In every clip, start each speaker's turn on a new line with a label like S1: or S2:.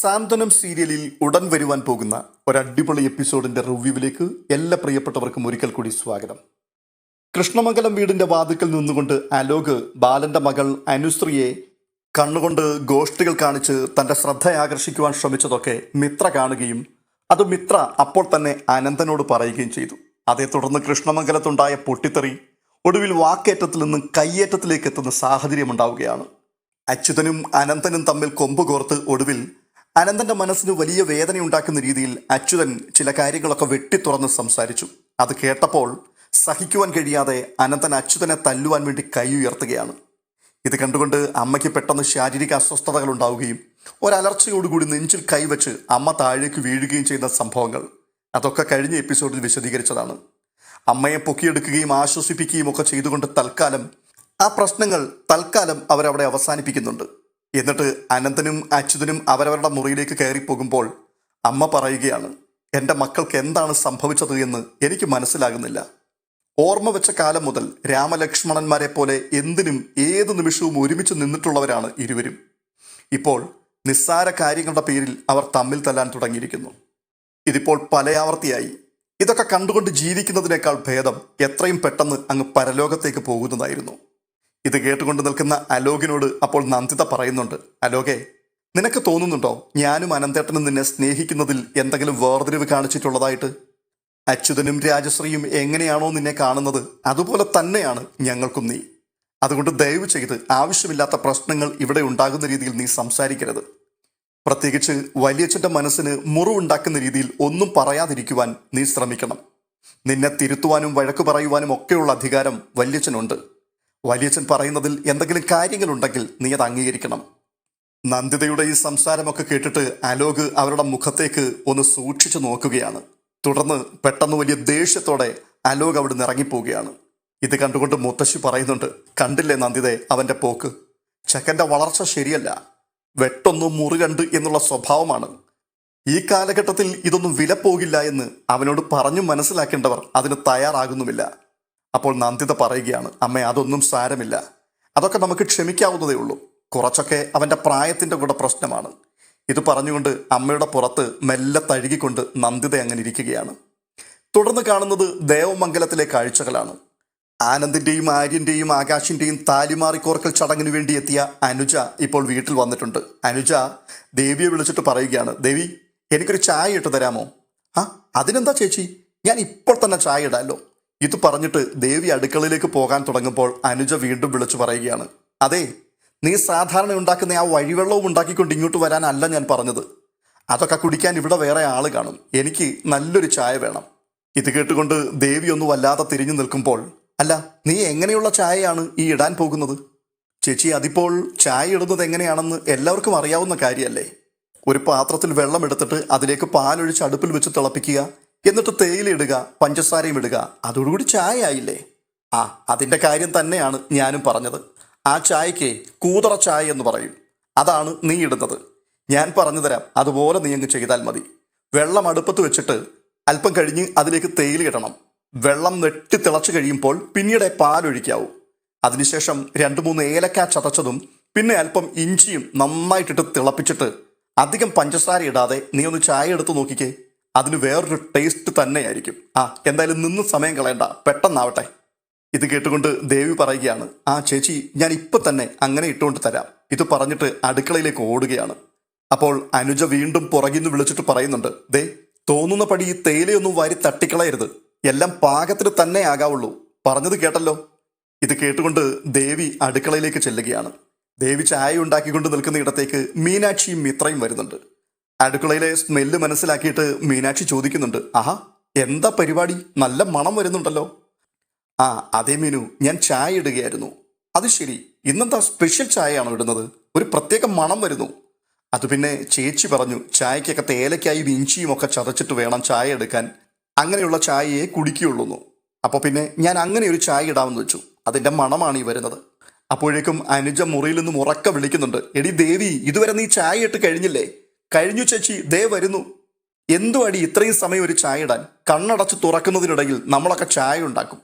S1: സാന്ത്വനം സീരിയലിൽ ഉടൻ വരുവാൻ പോകുന്ന ഒരു അടിപൊളി എപ്പിസോഡിന്റെ റിവ്യൂവിലേക്ക് എല്ലാ പ്രിയപ്പെട്ടവർക്കും ഒരിക്കൽ കൂടി സ്വാഗതം. കൃഷ്ണമംഗലം വീടിന്റെ വാതിക്കൽ നിന്നുകൊണ്ട് അലോക് ബാലന്റെ മകൾ അനുശ്രീയെ കണ്ണുകൊണ്ട് ഗോഷ്ഠികൾ കാണിച്ച് തന്റെ ശ്രദ്ധ ആകർഷിക്കുവാൻ ശ്രമിച്ചതൊക്കെ മിത്ര കാണുകയും അത് മിത്ര അപ്പോൾ തന്നെ അനന്തനോട് പറയുകയും ചെയ്തു. അതേ തുടർന്ന് കൃഷ്ണമംഗലത്തുണ്ടായ പൊട്ടിത്തെറി ഒടുവിൽ വാക്കേറ്റത്തിൽ നിന്ന് കയ്യേറ്റത്തിലേക്ക് എത്തുന്ന സാഹചര്യം ഉണ്ടാവുകയാണ്. അച്യുതനും അനന്തനും തമ്മിൽ കൊമ്പ് കോർത്ത് ഒടുവിൽ അനന്തന്റെ മനസ്സിന് വലിയ വേദനയുണ്ടാക്കുന്ന രീതിയിൽ അച്യുതൻ ചില കാര്യങ്ങളൊക്കെ വെട്ടിത്തുറന്ന് സംസാരിച്ചു. അത് കേട്ടപ്പോൾ സഹിക്കുവാൻ കഴിയാതെ അനന്തൻ അച്യുതനെ തല്ലുവാൻ വേണ്ടി കൈ ഉയർത്തുകയാണ്. ഇത് കണ്ടുകൊണ്ട് അമ്മയ്ക്ക് പെട്ടെന്ന് ശാരീരിക അസ്വസ്ഥതകൾ ഉണ്ടാവുകയും ഒരലർച്ചയോടുകൂടി നെഞ്ചിൽ കൈവച്ച് അമ്മ താഴേക്ക് വീഴുകയും ചെയ്യുന്ന സംഭവങ്ങൾ. അതൊക്കെ കഴിഞ്ഞ എപ്പിസോഡിൽ വിശദീകരിച്ചതാണ്. അമ്മയെ പൊക്കിയെടുക്കുകയും ആശ്വസിപ്പിക്കുകയും ഒക്കെ ചെയ്തുകൊണ്ട് തൽക്കാലം ആ പ്രശ്നങ്ങൾ തൽക്കാലം അവരവിടെ അവസാനിപ്പിക്കുന്നുണ്ട്. എന്നിട്ട് അനന്തനും അച്യുതനും അവരവരുടെ മുറിയിലേക്ക് കയറി പോകുമ്പോൾ അമ്മ പറയുകയാണ് എന്റെ മക്കൾക്ക് എന്താണ് സംഭവിച്ചത് എന്ന് എനിക്ക് മനസ്സിലാകുന്നില്ല. ഓർമ്മ വെച്ച കാലം മുതൽ രാമലക്ഷ്മണന്മാരെ പോലെ എന്തിനും ഏത് നിമിഷവും ഒരുമിച്ച് നിന്നിട്ടുള്ളവരാണ് ഇരുവരും. ഇപ്പോൾ നിസ്സാര കാര്യങ്ങളുടെ പേരിൽ അവർ തമ്മിൽ തല്ലാൻ തുടങ്ങിയിരിക്കുന്നു. ഇതിപ്പോൾ പലയാവർത്തിയായി. ഇതൊക്കെ കണ്ടുകൊണ്ട് ജീവിക്കുന്നതിനേക്കാൾ ഭേദം എത്രയും പെട്ടെന്ന് അങ്ങ് പരലോകത്തേക്ക് പോകുന്നതായിരുന്നു. ഇത് കേട്ടുകൊണ്ട് നിൽക്കുന്ന അലോകിനോട് അപ്പോൾ നന്ദിത പറയുന്നുണ്ട് അലോകെ നിനക്ക് തോന്നുന്നുണ്ടോ ഞാനും അനന്തേട്ടനും നിന്നെ സ്നേഹിക്കുന്നതിൽ എന്തെങ്കിലും വേർതിരിവ് കാണിച്ചിട്ടുള്ളതായിട്ട്? അച്യുതനും രാജശ്രീയും എങ്ങനെയാണോ നിന്നെ കാണുന്നത് അതുപോലെ തന്നെയാണ് ഞങ്ങൾക്കും നീ. അതുകൊണ്ട് ദയവ് ചെയ്ത് ആവശ്യമില്ലാത്ത പ്രശ്നങ്ങൾ ഇവിടെ ഉണ്ടാകുന്ന രീതിയിൽ നീ സംസാരിക്കരുത്. പ്രത്യേകിച്ച് വലിയച്ഛന്റെ മനസ്സിന് മുറിവുണ്ടാക്കുന്ന രീതിയിൽ ഒന്നും പറയാതിരിക്കുവാൻ നീ ശ്രമിക്കണം. നിന്നെ തിരുത്തുവാനും വഴക്ക് പറയുവാനും ഒക്കെയുള്ള അധികാരം വല്യച്ഛനുണ്ട്. വലിയച്ഛൻ പറയുന്നതിൽ എന്തെങ്കിലും കാര്യങ്ങളുണ്ടെങ്കിൽ നീ അത് അംഗീകരിക്കണം. നന്ദിതയുടെ ഈ സംസാരമൊക്കെ കേട്ടിട്ട് അലോക് അവരുടെ മുഖത്തേക്ക് ഒന്ന് സൂക്ഷിച്ചു നോക്കുകയാണ്. തുടർന്ന് പെട്ടെന്ന് വലിയ ദേഷ്യത്തോടെ അലോക് അവിടെ നിന്ന് ഇറങ്ങിപ്പോവുകയാണ്. ഇത് കണ്ടുകൊണ്ട് മുത്തശ്ശി പറയുന്നുണ്ട് കണ്ടില്ലേ നന്ദിതേ അവന്റെ പോക്ക്? ചെക്കന്റെ വളർച്ച ശരിയല്ല. വെട്ടൊന്നു മുറികണ്ട് എന്നുള്ള സ്വഭാവമാണ്. ഈ കാലഘട്ടത്തിൽ ഇതൊന്നും വില പോകില്ല എന്ന് അവനോട് പറഞ്ഞു മനസ്സിലാക്കേണ്ടവർ അതിന് തയ്യാറാകുന്നുമില്ല. അപ്പോൾ നന്ദിത പറയുകയാണ് അമ്മ അതൊന്നും സാരമില്ല. അതൊക്കെ നമുക്ക് ക്ഷമിക്കാവുന്നതേ ഉള്ളൂ. കുറച്ചൊക്കെ അവന്റെ പ്രായത്തിന്റെ കൂടെ പ്രശ്നമാണ്. ഇത് പറഞ്ഞുകൊണ്ട് അമ്മയുടെ പുറത്ത് മെല്ലെ തഴുകിക്കൊണ്ട് നന്ദിത അങ്ങനെ ഇരിക്കുകയാണ്. തുടർന്ന് കാണുന്നത് ദേവമംഗലത്തിലെ കാഴ്ചകളാണ്. ആനന്ദിന്റെയും ആര്യന്റെയും ആകാശിന്റെയും താലിമാറിക്കോർക്കൽ ചടങ്ങിന് വേണ്ടി എത്തിയ അനുജ ഇപ്പോൾ വീട്ടിൽ വന്നിട്ടുണ്ട്. അനുജ ദേവിയെ വിളിച്ചിട്ട് പറയുകയാണ് ദേവി എനിക്കൊരു ചായ ഇട്ട് തരാമോ ആ അതിനെന്താ ചേച്ചി? ഞാൻ ഇപ്പോൾ തന്നെ ചായ ഇടാലോ. ഇത് പറഞ്ഞിട്ട് ദേവി അടുക്കളയിലേക്ക് പോകാൻ തുടങ്ങുമ്പോൾ അനുജ വീണ്ടും വിളിച്ചു പറയുകയാണ് അതെ നീ സാധാരണ ഉണ്ടാക്കുന്ന ആ വഴിവെള്ളവും ഉണ്ടാക്കിക്കൊണ്ട് ഇങ്ങോട്ട് വരാനല്ല ഞാൻ പറഞ്ഞത്. അതൊക്കെ കുടിക്കാൻ ഇവിടെ വേറെ ആൾ കാണും. എനിക്ക് നല്ലൊരു ചായ വേണം. ഇത് കേട്ടുകൊണ്ട് ദേവി ഒന്ന് വല്ലാതെ തിരിഞ്ഞു നിൽക്കുമ്പോൾ അല്ല നീ എങ്ങനെയുള്ള ചായയാണ് ഈ ഇടാൻ പോകുന്നത്? ചേച്ചി അതിപ്പോൾ ചായ ഇടുന്നത് എങ്ങനെയാണെന്ന് എല്ലാവർക്കും അറിയാവുന്ന കാര്യമല്ലേ? ഒരു പാത്രത്തിൽ വെള്ളം എടുത്തിട്ട് അതിലേക്ക് പാലൊഴിച്ച് അടുപ്പിൽ വെച്ച് തിളപ്പിക്കുക എന്നിട്ട് തേയില ഇടുക പഞ്ചസാരയും ഇടുക. അതോടുകൂടി ചായ ആയില്ലേ ആ അതിന്റെ കാര്യം തന്നെയാണ് ഞാനും പറഞ്ഞത്. ആ ചായക്ക് കൂതറ ചായ എന്ന് പറയും. അതാണ് നീ ഇടുന്നത്. ഞാൻ പറഞ്ഞു തരാം അതുപോലെ നീ അങ്ങ് ചെയ്താൽ മതി. വെള്ളം അടുപ്പത്ത് വെച്ചിട്ട് അല്പം കഴിഞ്ഞ് അതിലേക്ക് തേയില ഇടണം. വെള്ളം നെട്ടി തിളച്ചു കഴിയുമ്പോൾ പിന്നീട് പാലൊഴിക്കാവൂ. അതിനുശേഷം രണ്ട് മൂന്ന് ഏലക്ക ചതച്ചതും പിന്നെ അല്പം ഇഞ്ചിയും നന്നായിട്ടിട്ട് തിളപ്പിച്ചിട്ട് അധികം പഞ്ചസാര ഇടാതെ നീ ഒന്ന് ചായ എടുത്ത് നോക്കിക്കേ. അതിന് വേറൊരു ടേസ്റ്റ് തന്നെയായിരിക്കും. ആ എന്തായാലും നിന്ന് സമയം കളയണ്ട. പെട്ടെന്നാവട്ടെ. ഇത് കേട്ടുകൊണ്ട് ദേവി പറയുകയാണ് ആ ചേച്ചി ഞാൻ ഇപ്പൊ തന്നെ അങ്ങനെ ഇട്ടുകൊണ്ട് തരാം. ഇത് പറഞ്ഞിട്ട് അടുക്കളയിലേക്ക് ഓടുകയാണ്. അപ്പോൾ അനുജ വീണ്ടും പുറകിന്ന് വിളിച്ചിട്ട് പറയുന്നുണ്ട് ദേ തോന്നുന്ന പടി ഈ തേയിലയൊന്നും വാരി തട്ടിക്കളയരുത്. എല്ലാം പാകത്തിന് തന്നെ ആകാവുള്ളൂ. പറഞ്ഞത് കേട്ടല്ലോ? ഇത് കേട്ടുകൊണ്ട് ദേവി അടുക്കളയിലേക്ക് ചെല്ലുകയാണ്. ദേവി ചായ ഉണ്ടാക്കിക്കൊണ്ട് നിൽക്കുന്ന ഇടത്തേക്ക് മീനാക്ഷിയും മിത്രയും വരുന്നുണ്ട്. അടുക്കളയിലെ സ്മെല്ല് മനസ്സിലാക്കിയിട്ട് മീനാക്ഷി ചോദിക്കുന്നുണ്ട്. ആഹാ എന്താ പരിപാടി? നല്ല മണം വരുന്നുണ്ടല്ലോ. ആ അതേ മീനു ഞാൻ ചായ ഇടുകയായിരുന്നു. അത് ശരി ഇന്നെന്താ സ്പെഷ്യൽ ചായയാണോ ഇടുന്നത്? ഒരു പ്രത്യേക മണം വരുന്നു. അത് പിന്നെ ചേച്ചി പറഞ്ഞു ചായക്കൊക്കെ തേലയ്ക്കായും ഇഞ്ചിയും ഒക്കെ ചതച്ചിട്ട് വേണം ചായ എടുക്കാൻ. അങ്ങനെയുള്ള ചായയെ കുടിക്കുകയുള്ളൂ അപ്പോൾ പിന്നെ ഞാൻ അങ്ങനെ ഒരു ചായ ഇടാമെന്ന് വെച്ചു. അതിന്റെ മണമാണ് ഈ വരുന്നത്. അപ്പോഴേക്കും അനുജ മുറിയിൽ നിന്നും ഉറക്ക വിളിക്കുന്നുണ്ട്. എടി ദേവി ഇതുവരെ നീ ചായ ഇട്ട് കഴിഞ്ഞില്ലേ? കഴിഞ്ഞു ചേച്ചി ദേ വരുന്നു. എന്തോ അടി ഇത്രയും സമയം ഒരു ചായ ഇടാൻ? കണ്ണടച്ച് തുറക്കുന്നതിനിടയിൽ നമ്മളൊക്കെ ചായ ഉണ്ടാക്കും.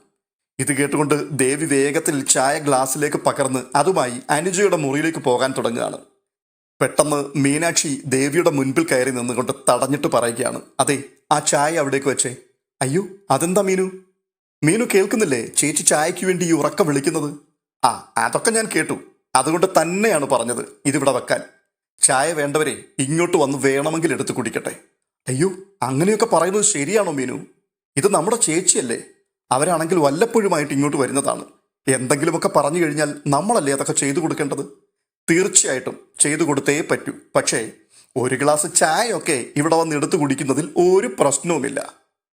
S1: ഇത് കേട്ടുകൊണ്ട് ദേവി വേഗത്തിൽ ചായ ഗ്ലാസ്സിലേക്ക് പകർന്ന് അതുമായി അനുജയുടെ മുറിയിലേക്ക് പോകാൻ തുടങ്ങുകയാണ്. പെട്ടെന്ന് മീനാക്ഷി ദേവിയുടെ മുൻപിൽ കയറി നിന്നുകൊണ്ട് തടഞ്ഞിട്ട് പറയുകയാണ്. അതെ ആ ചായ അവിടേക്ക് വെച്ചേ. അയ്യോ അതെന്താ മീനു? മീനു കേൾക്കുന്നില്ലേ? ചേച്ചി ചായയ്ക്ക് വേണ്ടി ഈ ഉറക്കം വിളിക്കുന്നത്? ആ അതൊക്കെ ഞാൻ കേട്ടു. അതുകൊണ്ട് തന്നെയാണ് പറഞ്ഞത്. ഇതിവിടെ വെക്കാൻ. ചായ വേണ്ടവരെ ഇങ്ങോട്ട് വന്ന് വേണമെങ്കിൽ എടുത്ത് കുടിക്കട്ടെ. അയ്യോ അങ്ങനെയൊക്കെ പറയുന്നത് ശരിയാണോ മീനു? ഇത് നമ്മുടെ ചേച്ചിയല്ലേ. അവരാണെങ്കിൽ വല്ലപ്പോഴുമായിട്ട് ഇങ്ങോട്ട് വരുന്നതാണ്. എന്തെങ്കിലുമൊക്കെ പറഞ്ഞു കഴിഞ്ഞാൽ നമ്മളല്ലേ അതൊക്കെ ചെയ്തു കൊടുക്കേണ്ടത്? തീർച്ചയായിട്ടും ചെയ്തു കൊടുത്തേ പറ്റൂ. പക്ഷേ ഒരു ഗ്ലാസ് ചായയൊക്കെ ഇവിടെ വന്ന് എടുത്തു കുടിക്കുന്നതിൽ ഒരു പ്രശ്നവുമില്ല.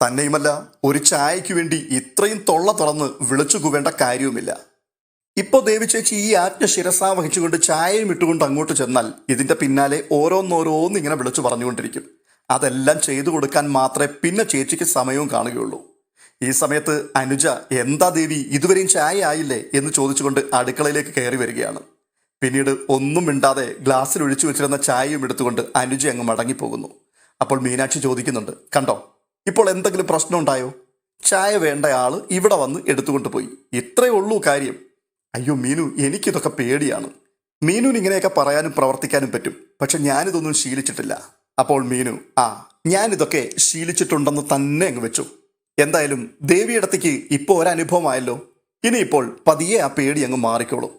S1: തന്നെയുമല്ല ഒരു ചായയ്ക്ക് വേണ്ടി ഇത്രയും തൊള്ള തുറന്ന് വിളിച്ചു കൂവേണ്ട കാര്യവുമില്ല. ഇപ്പോൾ ദേവിച്ചേച്ചി ഈ ആജ്ഞ ശിരസാ വഹിച്ചുകൊണ്ട് ചായയും ഇട്ടുകൊണ്ട് അങ്ങോട്ട് ചെന്നാൽ ഇതിന്റെ പിന്നാലെ ഓരോന്നോരോന്ന് ഇങ്ങനെ വിളിച്ചു പറഞ്ഞുകൊണ്ടിരിക്കും. അതെല്ലാം ചെയ്തു കൊടുക്കാൻ മാത്രമേ പിന്നെ ചേച്ചിക്ക് സമയവും കാണുകയുള്ളൂ. ഈ സമയത്ത് അനുജ എന്താ ദേവി ഇതുവരെയും ചായ ആയില്ലേ? എന്ന് ചോദിച്ചുകൊണ്ട് അടുക്കളയിലേക്ക് കയറി വരികയാണ്. പിന്നീട് ഒന്നും മിണ്ടാതെ ഗ്ലാസ്സിൽ ഒഴിച്ചു വെച്ചിരുന്ന ചായയും എടുത്തുകൊണ്ട് അനുജ അങ്ങ് മടങ്ങിപ്പോകുന്നു. അപ്പോൾ മീനാക്ഷി ചോദിക്കുന്നുണ്ട് കണ്ടോ ഇപ്പോൾ എന്തെങ്കിലും പ്രശ്നം ഉണ്ടായോ? ചായ വേണ്ട ആൾ ഇവിടെ വന്ന് എടുത്തുകൊണ്ട് പോയി. ഇത്രയേ ഉള്ളൂ കാര്യം. അയ്യോ മീനു എനിക്കിതൊക്കെ പേടിയാണ്. മീനു ഇങ്ങനെയൊക്കെ പറയാനും പ്രവർത്തിക്കാനും പറ്റും. പക്ഷെ ഞാനിതൊന്നും ശീലിച്ചിട്ടില്ല. അപ്പോൾ മീനു ആ ഞാനിതൊക്കെ ശീലിച്ചിട്ടുണ്ടെന്ന് തന്നെ അങ്ങ് വെച്ചു. എന്തായാലും ദേവിയിടത്തേക്ക് ഇപ്പോൾ ഒരനുഭവമായല്ലോ. ഇനിയിപ്പോൾ പതിയെ ആ പേടി അങ്ങ് മാറിക്കോളും.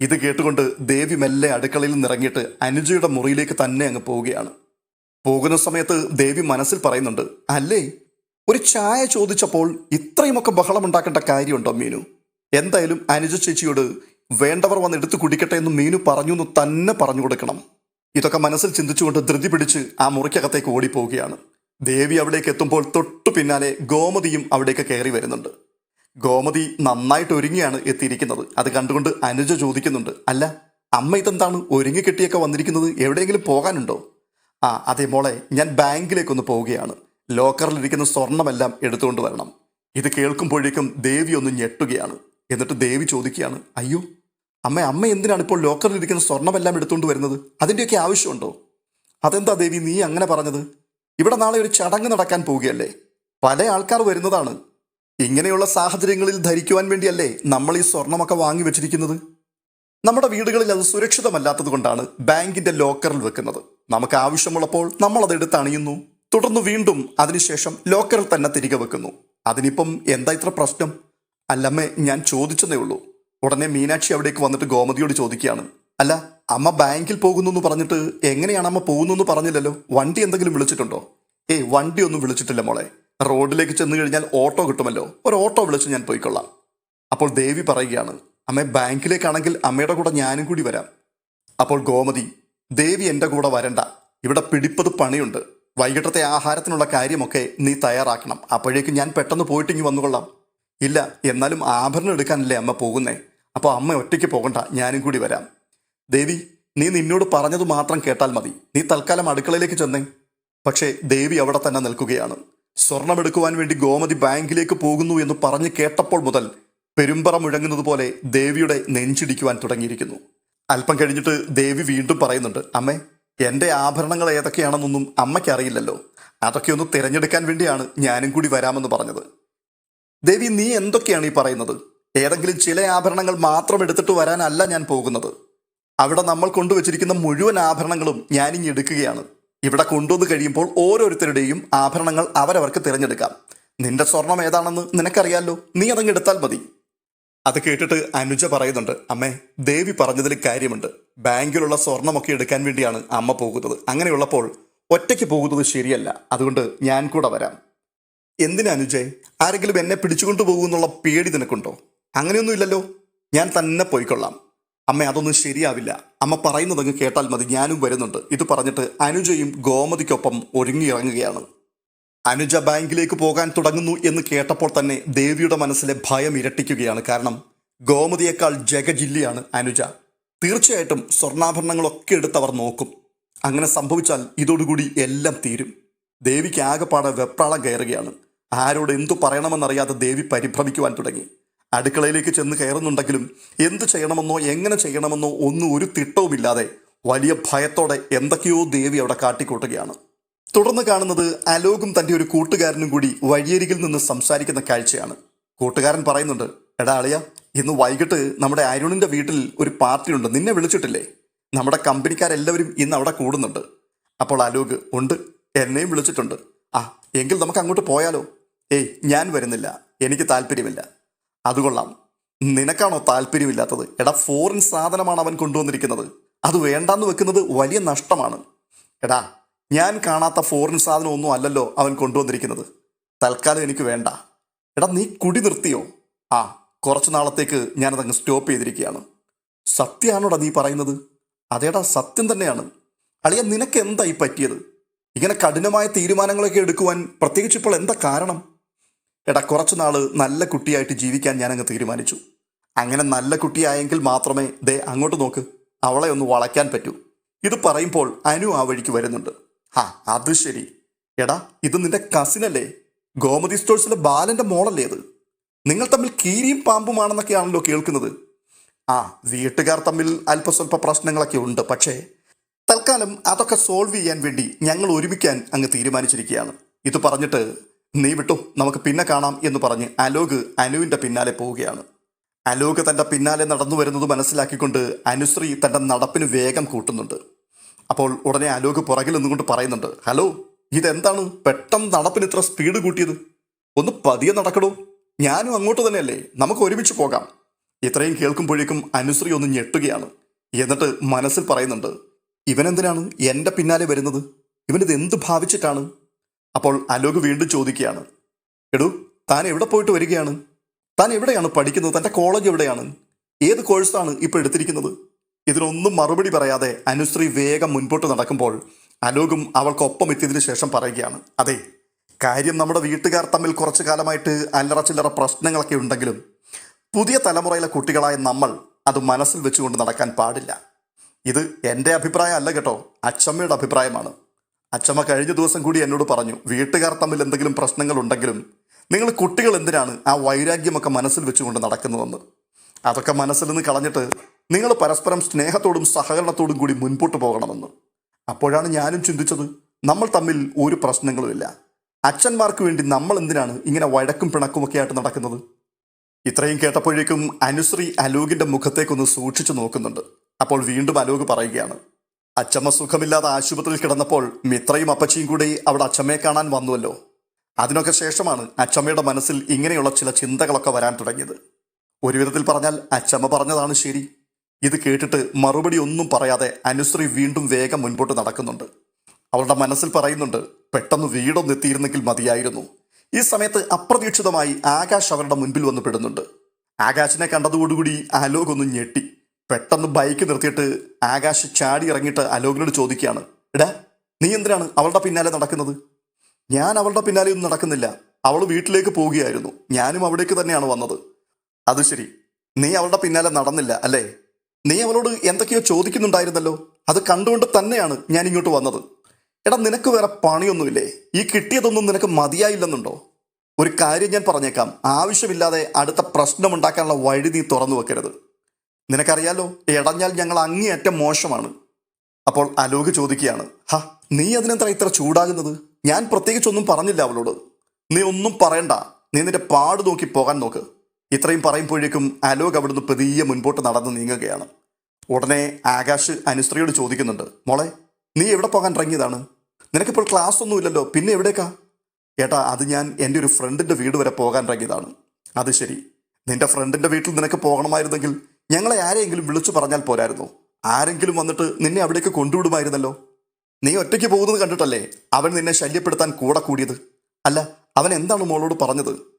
S1: ഇത് കേട്ടുകൊണ്ട് ദേവി മെല്ലെ അടുക്കളയിൽ നിറങ്ങിയിട്ട് അനുജയുടെ മുറിയിലേക്ക് തന്നെ അങ്ങ് പോവുകയാണ്. പോകുന്ന സമയത്ത് ദേവി മനസ്സിൽ പറയുന്നുണ്ട് അല്ലേ? ഒരു ചായ ചോദിച്ചപ്പോൾ ഇത്രയുമൊക്കെ ബഹളം ഉണ്ടാക്കേണ്ട കാര്യമുണ്ടോ മീനു? എന്തായാലും അനുജ ചേച്ചിയോട് വേണ്ടവർ വന്ന് എടുത്ത് കുടിക്കട്ടെ എന്ന് മീനു പറഞ്ഞു എന്ന് തന്നെ പറഞ്ഞു കൊടുക്കണം. ഇതൊക്കെ മനസ്സിൽ ചിന്തിച്ചുകൊണ്ട് ധൃതി പിടിച്ച് ആ മുറിക്കകത്തേക്ക് ഓടിപ്പോവുകയാണ്. ദേവി അവിടേക്ക് എത്തുമ്പോൾ തൊട്ടു പിന്നാലെ ഗോമതിയും അവിടേക്ക് കയറി വരുന്നുണ്ട്. ഗോമതി നന്നായിട്ട് ഒരുങ്ങിയാണ് എത്തിയിരിക്കുന്നത്. അത് കണ്ടുകൊണ്ട് അനുജ ചോദിക്കുന്നുണ്ട് അല്ല അമ്മ ഇതെന്താണ്? ഒരുങ്ങി കെട്ടിയൊക്കെ വന്നിരിക്കുന്നത് എവിടെയെങ്കിലും പോകാനുണ്ടോ? ആ അതേ മോളെ ഞാൻ ബാങ്കിലേക്കൊന്ന് പോവുകയാണ്. ലോക്കറിലിരിക്കുന്ന സ്വർണമെല്ലാം എടുത്തുകൊണ്ട് വരണം. ഇത് കേൾക്കുമ്പോഴേക്കും ദേവി ഒന്ന് ഞെട്ടുകയാണ്. എന്നിട്ട് ദേവി ചോദിക്കുകയാണ് അയ്യോ അമ്മ അമ്മ എന്തിനാണ് ഇപ്പോൾ ലോക്കറിൽ ഇരിക്കുന്ന സ്വർണമെല്ലാം എടുത്തുകൊണ്ട് വരുന്നത്? അതിന്റെയൊക്കെ ആവശ്യമുണ്ടോ? അതെന്താ ദേവി നീ അങ്ങനെ പറഞ്ഞത്? ഇവിടെ നാളെ ഒരു ചടങ്ങ് നടക്കാൻ പോവുകയല്ലേ? പല ആൾക്കാർ വരുന്നതാണ്. ഇങ്ങനെയുള്ള സാഹചര്യങ്ങളിൽ ധരിക്കുവാൻ വേണ്ടിയല്ലേ നമ്മൾ ഈ സ്വർണമൊക്കെ വാങ്ങി വെച്ചിരിക്കുന്നത്? നമ്മുടെ വീടുകളിൽ അത് സുരക്ഷിതമല്ലാത്തത് കൊണ്ടാണ് ബാങ്കിന്റെ ലോക്കറിൽ വെക്കുന്നത്. നമുക്ക് ആവശ്യമുള്ളപ്പോൾ നമ്മൾ അത് എടുത്ത് അണിയുന്നു. തുടർന്ന് വീണ്ടും അതിനുശേഷം ലോക്കറിൽ തന്നെ തിരികെ വെക്കുന്നു. അതിനിപ്പം എന്താ ഇത്ര പ്രശ്നം? അല്ലമ്മേ ഞാൻ ചോദിച്ചതേ ഉള്ളൂ. ഉടനെ മീനാക്ഷി അവിടേക്ക് വന്നിട്ട് ഗോമതിയോട് ചോദിക്കുകയാണ്. അല്ല അമ്മ ബാങ്കിൽ പോകുന്നു എന്ന് പറഞ്ഞിട്ട് എങ്ങനെയാണ് അമ്മ പോകുന്നു എന്ന് പറഞ്ഞില്ലല്ലോ? വണ്ടി എന്തെങ്കിലും വിളിച്ചിട്ടുണ്ടോ? ഏയ് വണ്ടി ഒന്നും വിളിച്ചിട്ടില്ല മോളെ. റോഡിലേക്ക് ചെന്ന് കഴിഞ്ഞാൽ ഓട്ടോ കിട്ടുമല്ലോ. ഒരു ഓട്ടോ വിളിച്ച് ഞാൻ പോയിക്കൊള്ളാം. അപ്പോൾ ദേവി പറയുകയാണ് അമ്മ ബാങ്കിലേക്കാണെങ്കിൽ അമ്മയുടെ കൂടെ ഞാനും കൂടി വരാം. അപ്പോൾ ഗോമതി ദേവി എന്റെ കൂടെ വരണ്ട. ഇവിടെ പിടിപ്പത് പണിയുണ്ട്. വൈകിട്ടത്തെ ആഹാരത്തിനുള്ള കാര്യമൊക്കെ നീ തയ്യാറാക്കണം. അപ്പോഴേക്കും ഞാൻ പെട്ടെന്ന് പോയിട്ടിങ്ങി വന്നുകൊള്ളാം. ഇല്ല എന്നാലും ആഭരണം എടുക്കാനല്ലേ അമ്മ പോകുന്നേ. അപ്പോൾ അമ്മ ഒറ്റയ്ക്ക് പോകണ്ട ഞാനും കൂടി വരാം. ദേവി നീ നിന്നോട് പറഞ്ഞത് മാത്രം കേട്ടാൽ മതി. നീ തൽക്കാലം അടുക്കളയിലേക്ക് ചെന്നേ. പക്ഷേ ദേവി അവിടെ തന്നെ നിൽക്കുകയാണ്. സ്വർണമെടുക്കുവാൻ വേണ്ടി ഗോമതി ബാങ്കിലേക്ക് പോകുന്നു എന്ന് പറഞ്ഞ് കേട്ടപ്പോൾ മുതൽ പെരുമ്പറ മുഴങ്ങുന്നത് പോലെ ദേവിയുടെ നെഞ്ചിടിക്കുവാൻ തുടങ്ങിയിരിക്കുന്നു. അല്പം കഴിഞ്ഞിട്ട് ദേവി വീണ്ടും പറയുന്നുണ്ട് അമ്മേ എന്റെ ആഭരണങ്ങൾ ഏതൊക്കെയാണെന്നൊന്നും അമ്മയ്ക്കറിയില്ലല്ലോ. അതൊക്കെ ഒന്ന് തിരഞ്ഞെടുക്കാൻ വേണ്ടിയാണ് ഞാനും കൂടി വരാമെന്ന് പറഞ്ഞത്. ദേവി നീ എന്തൊക്കെയാണ് ഈ പറയുന്നത്? ഏതെങ്കിലും ചില ആഭരണങ്ങൾ മാത്രം എടുത്തിട്ട് വരാനല്ല ഞാൻ പോകുന്നത്. അവിടെ നമ്മൾ കൊണ്ടുവച്ചിരിക്കുന്ന മുഴുവൻ ആഭരണങ്ങളും ഞാൻ ഇനി എടുക്കുകയാണ്. ഇവിടെ കൊണ്ടുവന്ന് കഴിയുമ്പോൾ ഓരോരുത്തരുടെയും ആഭരണങ്ങൾ അവരവർക്ക് തിരഞ്ഞെടുക്കാം. നിന്റെ സ്വർണം ഏതാണെന്ന് നിനക്കറിയാലോ? നീ അതങ്ങ് എടുത്താൽ മതി. അത് കേട്ടിട്ട് അനുജ പറയുന്നുണ്ട് അമ്മേ ദേവി പറഞ്ഞതിൽ കാര്യമുണ്ട്. ബാങ്കിലുള്ള സ്വർണമൊക്കെ എടുക്കാൻ വേണ്ടിയാണ് അമ്മ പോകുന്നത്. അങ്ങനെയുള്ളപ്പോൾ ഒറ്റയ്ക്ക് പോകുന്നത് ശരിയല്ല. അതുകൊണ്ട് ഞാൻ കൂടെ വരാം. എന്തിനാ അനുജയ് ആരെങ്കിലും എന്നെ പിടിച്ചുകൊണ്ടു പോകുമെന്നുള്ള പേടി നിനക്കുണ്ടോ? അങ്ങനെയൊന്നും ഇല്ലല്ലോ ഞാൻ തന്നെ പോയിക്കൊള്ളാം. അമ്മ അതൊന്നും ശരിയാവില്ല. അമ്മ പറയുന്നതങ്ങ് കേട്ടാൽ മതി. ഞാനും വരുന്നുണ്ട്. ഇത് പറഞ്ഞിട്ട് അനുജയും ഗോമതിക്കൊപ്പം ഒരുങ്ങിയിറങ്ങുകയാണ്. അനുജ ബാങ്കിലേക്ക് പോകാൻ തുടങ്ങുന്നു എന്ന് കേട്ടപ്പോൾ തന്നെ ദേവിയുടെ മനസ്സിലെ ഭയം ഇരട്ടിക്കുകയാണ്. കാരണം ഗോമതിയേക്കാൾ ജഗജില്ലിയാണ് അനുജ. തീർച്ചയായിട്ടും സ്വർണാഭരണങ്ങളൊക്കെ എടുത്തവർ നോക്കും. അങ്ങനെ സംഭവിച്ചാൽ ഇതോടുകൂടി എല്ലാം തീരും. ദേവിക്ക് ആകെപ്പാടെ വെപ്രാളം കയറുകയാണ്. ആരോട് എന്തു പറയണമെന്നറിയാതെ ദേവി പരിഭ്രമിക്കുവാൻ തുടങ്ങി. അടുക്കളയിലേക്ക് ചെന്ന് കയറുന്നുണ്ടെങ്കിലും എന്തു ചെയ്യണമെന്നോ എങ്ങനെ ചെയ്യണമെന്നോ ഒന്നും ഒരു തിട്ടവുമില്ലാതെ വലിയ ഭയത്തോടെ എന്തൊക്കെയോ ദേവി അവിടെ കാട്ടിക്കൂട്ടുകയാണ്. തുടർന്ന് കാണുന്നത് അലോകും തന്റെ ഒരു കൂട്ടുകാരനും കൂടി വഴിയരികിൽ നിന്ന് സംസാരിക്കുന്ന കാഴ്ചയാണ്. കൂട്ടുകാരൻ പറയുന്നുണ്ട് എടാ അളിയ ഇന്ന് വൈകിട്ട് നമ്മുടെ അരുണിന്റെ വീട്ടിൽ ഒരു പാർട്ടി ഉണ്ട് നിന്നെ വിളിച്ചിട്ടില്ലേ? നമ്മുടെ കമ്പനിക്കാരെല്ലാവരും ഇന്ന് അവിടെ കൂടുന്നുണ്ട്. അപ്പോൾ അലോക് ഉണ്ട് എന്നെയും വിളിച്ചിട്ടുണ്ട്. ആ എങ്കിൽ നമുക്ക് അങ്ങോട്ട് പോയാലോ? ഏയ് ഞാൻ വരുന്നില്ല. എനിക്ക് താല്പര്യമില്ല. അതുകൊള്ളാം നിനക്കാണോ താല്പര്യമില്ലാത്തത്? എടാ ഫോറിൻ സാധനമാണ് അവൻ കൊണ്ടുവന്നിരിക്കുന്നത്. അത് വേണ്ടാന്ന് വെക്കുന്നത് വലിയ നഷ്ടമാണ്. എടാ ഞാൻ കാണാത്ത ഫോറിൻ സാധനം ഒന്നും അല്ലല്ലോ അവൻ കൊണ്ടുവന്നിരിക്കുന്നത്. തൽക്കാലം എനിക്ക് വേണ്ട. എടാ നീ കുടി നിർത്തിയോ? ആ കുറച്ചു നാളത്തേക്ക് ഞാനതങ്ങ് സ്റ്റോപ്പ് ചെയ്തിരിക്കുകയാണ്. സത്യമാണോടാ നീ പറയുന്നത്? അതേടാ സത്യം തന്നെയാണ്. അളിയ നിനക്ക് എന്തായി പറ്റിയത്? ഇങ്ങനെ കഠിനമായ തീരുമാനങ്ങളൊക്കെ എടുക്കുവാൻ പ്രത്യേകിച്ച് ഇപ്പോൾ എന്താ കാരണം? എടാ കുറച്ചു നാൾ നല്ല കുട്ടിയായിട്ട് ജീവിക്കാൻ ഞാൻ അങ്ങ് തീരുമാനിച്ചു. അങ്ങനെ നല്ല കുട്ടിയായെങ്കിൽ മാത്രമേ ദേ അങ്ങോട്ട് നോക്ക്. അവളെ ഒന്ന് വളയ്ക്കാൻ പറ്റൂ. ഇത് പറയുമ്പോൾ അനു ആ വഴിക്ക് വരുന്നുണ്ട്. ഹാ അത് ശരി. എടാ ഇത് നിന്റെ കസിനല്ലേ ഗോമതി സ്റ്റോഴ്സിലെ ബാലന്റെ മോളല്ലേ അത് നിങ്ങൾ തമ്മിൽ കീരിയും പാമ്പുമാണെന്നൊക്കെയാണല്ലോ കേൾക്കുന്നത്. ആ വീട്ടുകാർ തമ്മിൽ അല്പസ്വല്പ പ്രശ്നങ്ങളൊക്കെ ഉണ്ട് പക്ഷേ തൽക്കാലം അതൊക്കെ സോൾവ് ചെയ്യാൻ വേണ്ടി ഞങ്ങൾ ഒരുമിക്കാൻ അങ്ങ് തീരുമാനിച്ചിരിക്കുകയാണ്. ഇത് പറഞ്ഞിട്ട് നീ വിട്ടു നമുക്ക് പിന്നെ കാണാം എന്ന് പറഞ്ഞ് അലോക് അനുവിന്റെ പിന്നാലെ പോവുകയാണ്. അലോക് തന്റെ പിന്നാലെ നടന്നു വരുന്നത് മനസ്സിലാക്കിക്കൊണ്ട് അനുശ്രീ തന്റെ നടപ്പിന് വേഗം കൂട്ടുന്നുണ്ട്. അപ്പോൾ ഉടനെ അലോക് പുറകിൽ നിന്നുകൊണ്ട് പറയുന്നുണ്ട് ഹലോ ഇതെന്താണ്? പെട്ടെന്ന് നടപ്പിന് ഇത്ര സ്പീഡ് കൂട്ടിയത്? ഒന്ന് പതിയെ നടക്കണോ ഞാനും അങ്ങോട്ട് തന്നെയല്ലേ? നമുക്ക് ഒരുമിച്ച് പോകാം. ഇത്രയും കേൾക്കുമ്പോഴേക്കും അനുശ്രീ ഒന്ന് ഞെട്ടുകയാണ്. എന്നിട്ട് മനസ്സിൽ പറയുന്നുണ്ട് ഇവനെന്തിനാണ് എന്റെ പിന്നാലെ വരുന്നത്? ഇവനിത് എന്ത് ഭാവിച്ചിട്ടാണ്? അപ്പോൾ അലോക് വീണ്ടും ചോദിക്കുകയാണ് എടൂ താൻ എവിടെ പോയിട്ട് വരികയാണ്? താൻ എവിടെയാണ് പഠിക്കുന്നത്? തന്റെ കോളേജ് എവിടെയാണ്? ഏത് കോഴ്സാണ് ഇപ്പോൾ എടുത്തിരിക്കുന്നത്? ഇതിനൊന്നും മറുപടി പറയാതെ അനുശ്രീ വേഗം മുൻപോട്ട് നടക്കുമ്പോൾ അലോകും അവൾക്കൊപ്പം എത്തിയതിനു ശേഷം പറയുകയാണ് അതെ കാര്യം നമ്മുടെ വീട്ടുകാർ തമ്മിൽ കുറച്ചു കാലമായിട്ട് അല്ലറ ചില്ലറ പ്രശ്നങ്ങളൊക്കെ ഉണ്ടെങ്കിലും പുതിയ തലമുറയിലെ കുട്ടികളായ നമ്മൾ അത് മനസ്സിൽ വെച്ചുകൊണ്ട് നടക്കാൻ പാടില്ല. ഇത് എന്റെ അഭിപ്രായം അല്ല കേട്ടോ അച്ചമ്മയുടെ അഭിപ്രായമാണ്. അച്ചമ്മ കഴിഞ്ഞ ദിവസം കൂടി എന്നോട് പറഞ്ഞു വീട്ടുകാർ തമ്മിൽ എന്തെങ്കിലും പ്രശ്നങ്ങൾ ഉണ്ടെങ്കിലും നിങ്ങൾ കുട്ടികൾ എന്തിനാണ് ആ വൈരാഗ്യമൊക്കെ മനസ്സിൽ വെച്ചുകൊണ്ട് നടക്കുന്നതെന്ന്? അതൊക്കെ മനസ്സിൽ നിന്ന് കളഞ്ഞിട്ട് നിങ്ങൾ പരസ്പരം സ്നേഹത്തോടും സഹകരണത്തോടും കൂടി മുൻപോട്ട് പോകണമെന്ന്. അപ്പോഴാണ് ഞാനും ചിന്തിച്ചത് നമ്മൾ തമ്മിൽ ഒരു പ്രശ്നങ്ങളുമില്ല അച്ഛന്മാർക്ക് വേണ്ടി നമ്മൾ എന്തിനാണ് ഇങ്ങനെ വഴക്കും പിണക്കുമൊക്കെ ആയിട്ട് നടക്കുന്നത്? ഇത്രയും കേട്ടപ്പോഴേക്കും അനുശ്രീ അലോകിന്റെ മുഖത്തേക്കൊന്ന് സൂക്ഷിച്ചു നോക്കുന്നുണ്ട്. അപ്പോൾ വീണ്ടും അലോക് പറയുകയാണ് അച്ചമ്മ സുഖമില്ലാതെ ആശുപത്രിയിൽ കിടന്നപ്പോൾ മിത്രയും അപ്പച്ചിയും കൂടി അവിടെ അച്ചമ്മയെ കാണാൻ വന്നുവല്ലോ. അതിനൊക്കെ ശേഷമാണ് അച്ചമ്മയുടെ മനസ്സിൽ ഇങ്ങനെയുള്ള ചില ചിന്തകളൊക്കെ വരാൻ തുടങ്ങിയത്. ഒരു വിധത്തിൽ പറഞ്ഞാൽ അച്ചമ്മ പറഞ്ഞതാണ് ശരി. ഇത് കേട്ടിട്ട് മറുപടി ഒന്നും പറയാതെ അനുശ്രീ വീണ്ടും വേഗം മുൻപോട്ട് നടക്കുന്നുണ്ട്. അവളുടെ മനസ്സിൽ പറയുന്നുണ്ട് പെട്ടെന്ന് വീടൊന്ന് എത്തിയിരുന്നെങ്കിൽ മതിയായിരുന്നു. ഈ സമയത്ത് അപ്രതീക്ഷിതമായി ആകാശ് അവരുടെ മുൻപിൽ വന്നു പെടുന്നുണ്ട്. ആകാശിനെ കണ്ടതോടുകൂടി അലോക് ഒന്ന് ഞെട്ടി. പെട്ടെന്ന് ബൈക്ക് നിർത്തിയിട്ട് ആകാശ് ചാടി ഇറങ്ങിയിട്ട് അലോകിനോട് ചോദിക്കുകയാണ്. എടാ നീ എന്തിനാണ് അവളുടെ പിന്നാലെ നടക്കുന്നത്? ഞാൻ അവളുടെ പിന്നാലെ ഒന്നും നടക്കുന്നില്ല. അവൾ വീട്ടിലേക്ക് പോവുകയായിരുന്നു. ഞാനും അവിടേക്ക് തന്നെയാണ് വന്നത്. അത് ശരി. നീ അവളുടെ പിന്നാലെ നടന്നില്ല അല്ലേ? നീ അവളോട് എന്തൊക്കെയോ ചോദിക്കുന്നുണ്ടായിരുന്നല്ലോ. അത് കണ്ടുകൊണ്ട് തന്നെയാണ് ഞാൻ ഇങ്ങോട്ട് വന്നത്. എടാ നിനക്ക് വേറെ പണിയൊന്നുമില്ലേ? ഈ കിട്ടിയതൊന്നും നിനക്ക് മതിയായില്ലെന്നുണ്ടോ? ഒരു കാര്യം ഞാൻ പറഞ്ഞേക്കാം. ആവശ്യമില്ലാതെ അടുത്ത പ്രശ്നമുണ്ടാക്കാനുള്ള വഴി നീ തുറന്നു വെക്കരുത്. നിനക്കറിയാലോ ഇടഞ്ഞാൽ ഞങ്ങൾ അങ്ങേയറ്റം മോശമാണ്. അപ്പോൾ അലോക് ചോദിക്കുകയാണ് ഹ നീ അതിനെന്താ ഇത്ര ചൂടാകുന്നത്? ഞാൻ പ്രത്യേകിച്ചൊന്നും പറഞ്ഞില്ല അവളോട്. നീ ഒന്നും പറയണ്ട. നീ നിന്റെ പാട് നോക്കി പോകാൻ നോക്ക്. ഇത്രയും പറയുമ്പോഴേക്കും അലോക് അവിടുന്ന് പതിയെ മുൻപോട്ട് നടന്ന് നീങ്ങുകയാണ്. ഉടനെ ആകാശ് അനുശ്രീയോട് ചോദിക്കുന്നുണ്ട് മോളെ നീ എവിടെ പോകാൻ ഇറങ്ങിയതാണ്? നിനക്കിപ്പോൾ ക്ലാസ് ഒന്നുമില്ലല്ലോ പിന്നെ എവിടേക്കാ? ഏട്ടാ അത് ഞാൻ എന്റെ ഒരു ഫ്രണ്ടിന്റെ വീട് വരെ പോകാൻ ഇറങ്ങിയതാണ്. അത് ശരി. നിന്റെ ഫ്രണ്ടിന്റെ വീട്ടിൽ നിനക്ക് പോകണമായിരുന്നെങ്കിൽ ഞങ്ങളെ ആരെയെങ്കിലും വിളിച്ചു പറഞ്ഞാൽ പോരായിരുന്നു. ആരെങ്കിലും വന്നിട്ട് നിന്നെ അവിടേക്ക് കൊണ്ടുവിടുമായിരുന്നല്ലോ? നീ ഒറ്റയ്ക്ക് പോകുന്നത് കണ്ടിട്ടല്ലേ അവൻ നിന്നെ ശല്യപ്പെടുത്താൻ കൂടെ കൂടിയത്? അല്ല അവൻ എന്താണ് മോളോട് പറഞ്ഞത്?